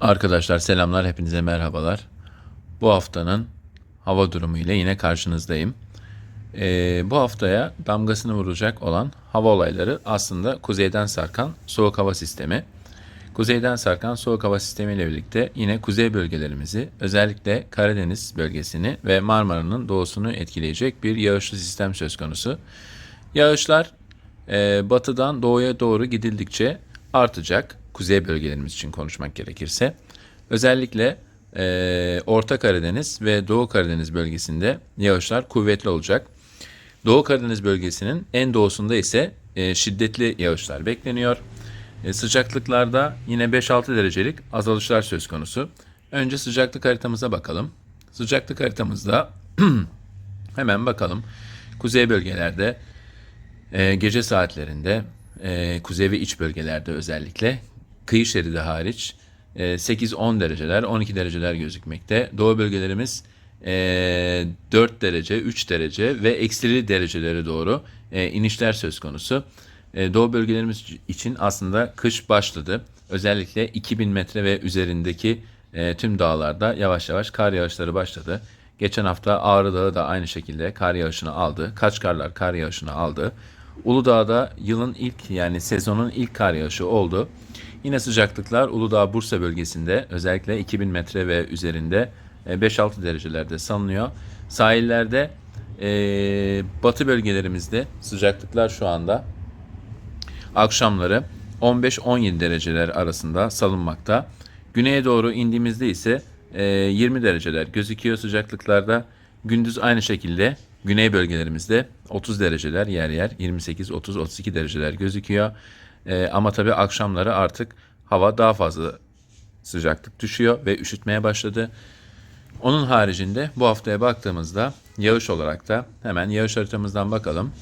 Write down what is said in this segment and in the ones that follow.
Arkadaşlar selamlar, hepinize merhabalar. Bu haftanın hava durumu ile yine karşınızdayım. Ee, bu haftaya damgasını vuracak olan hava olayları aslında kuzeyden sarkan soğuk hava sistemi. Kuzeyden sarkan soğuk hava sistemi ile birlikte yine kuzey bölgelerimizi özellikle Karadeniz bölgesini ve Marmara'nın doğusunu etkileyecek bir yağışlı sistem söz konusu. Yağışlar e, batıdan doğuya doğru gidildikçe artacak. Kuzey bölgelerimiz için konuşmak gerekirse. Özellikle e, Orta Karadeniz ve Doğu Karadeniz bölgesinde yağışlar kuvvetli olacak. Doğu Karadeniz bölgesinin en doğusunda ise e, şiddetli yağışlar bekleniyor. E, sıcaklıklarda yine 5-6 derecelik azalışlar söz konusu. Önce sıcaklık haritamıza bakalım. Sıcaklık haritamızda hemen bakalım. Kuzey bölgelerde e, gece saatlerinde e, kuzey ve iç bölgelerde özellikle kıyı şeridi hariç e, 8-10 dereceler 12 dereceler gözükmekte. Doğu bölgelerimiz e, 4 derece 3 derece ve eksili derecelere doğru e, inişler söz konusu. E, Doğu bölgelerimiz için aslında kış başladı. Özellikle 2000 metre ve üzerindeki e, tüm dağlarda yavaş yavaş kar yağışları başladı. Geçen hafta Ağrı Dağı da aynı şekilde kar yağışını aldı. Kaçkarlar kar yağışını aldı. Uludağ'da yılın ilk yani sezonun ilk kar yağışı oldu. Yine sıcaklıklar Uludağ Bursa bölgesinde özellikle 2000 metre ve üzerinde e, 5-6 derecelerde salınıyor. Sahillerde e, batı bölgelerimizde sıcaklıklar şu anda akşamları 15-17 dereceler arasında salınmakta. Güneye doğru indiğimizde ise e, 20 dereceler gözüküyor sıcaklıklarda. Gündüz aynı şekilde güney bölgelerimizde 30 dereceler yer yer 28, 30, 32 dereceler gözüküyor. E, ama tabii akşamları artık hava daha fazla sıcaklık düşüyor ve üşütmeye başladı. Onun haricinde bu haftaya baktığımızda yağış olarak da hemen yağış haritamızdan bakalım.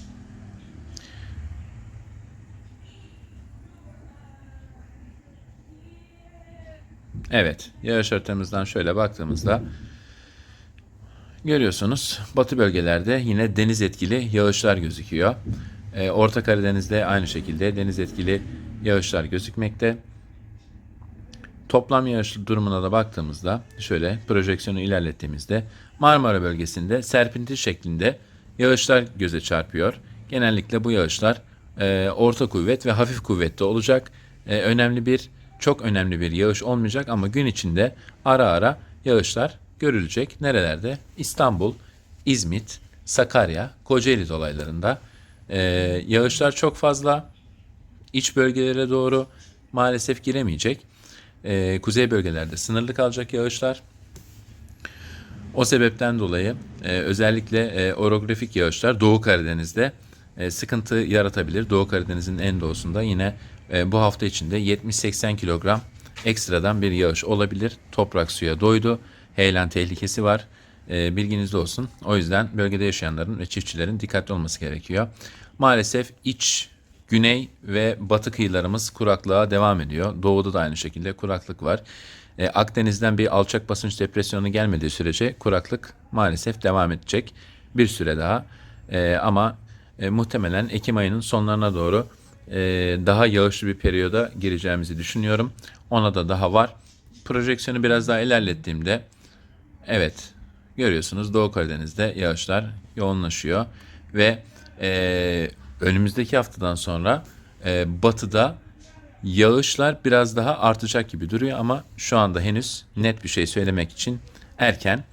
Evet, yağış haritamızdan şöyle baktığımızda görüyorsunuz batı bölgelerde yine deniz etkili yağışlar gözüküyor. Ee, Orta Karadeniz'de aynı şekilde deniz etkili yağışlar gözükmekte. Toplam yağış durumuna da baktığımızda şöyle projeksiyonu ilerlettiğimizde Marmara bölgesinde serpinti şeklinde yağışlar göze çarpıyor. Genellikle bu yağışlar e, orta kuvvet ve hafif kuvvette olacak. E, önemli bir çok önemli bir yağış olmayacak ama gün içinde ara ara yağışlar görülecek. Nerelerde? İstanbul, İzmit, Sakarya, Kocaeli dolaylarında e, yağışlar çok fazla. İç bölgelere doğru maalesef giremeyecek. E, kuzey bölgelerde sınırlı kalacak yağışlar. O sebepten dolayı e, özellikle e, orografik yağışlar Doğu Karadeniz'de e, sıkıntı yaratabilir. Doğu Karadeniz'in en doğusunda yine e, bu hafta içinde 70-80 kilogram ekstradan bir yağış olabilir. Toprak suya doydu. Heyelan tehlikesi var. E, bilginizde olsun. O yüzden bölgede yaşayanların ve çiftçilerin dikkatli olması gerekiyor. Maalesef iç Güney ve batı kıyılarımız kuraklığa devam ediyor. Doğuda da aynı şekilde kuraklık var. E, Akdeniz'den bir alçak basınç depresyonu gelmediği sürece kuraklık maalesef devam edecek bir süre daha. E, ama e, muhtemelen Ekim ayının sonlarına doğru e, daha yağışlı bir periyoda gireceğimizi düşünüyorum. Ona da daha var. Projeksiyonu biraz daha ilerlettiğimde evet görüyorsunuz Doğu Karadeniz'de yağışlar yoğunlaşıyor ve e, önümüzdeki haftadan sonra e, batıda yağışlar biraz daha artacak gibi duruyor ama şu anda henüz net bir şey söylemek için erken.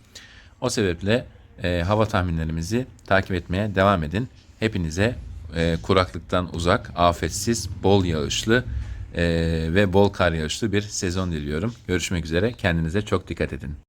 O sebeple e, hava tahminlerimizi takip etmeye devam edin. Hepinize e, kuraklıktan uzak, afetsiz, bol yağışlı e, ve bol kar yağışlı bir sezon diliyorum. Görüşmek üzere. Kendinize çok dikkat edin.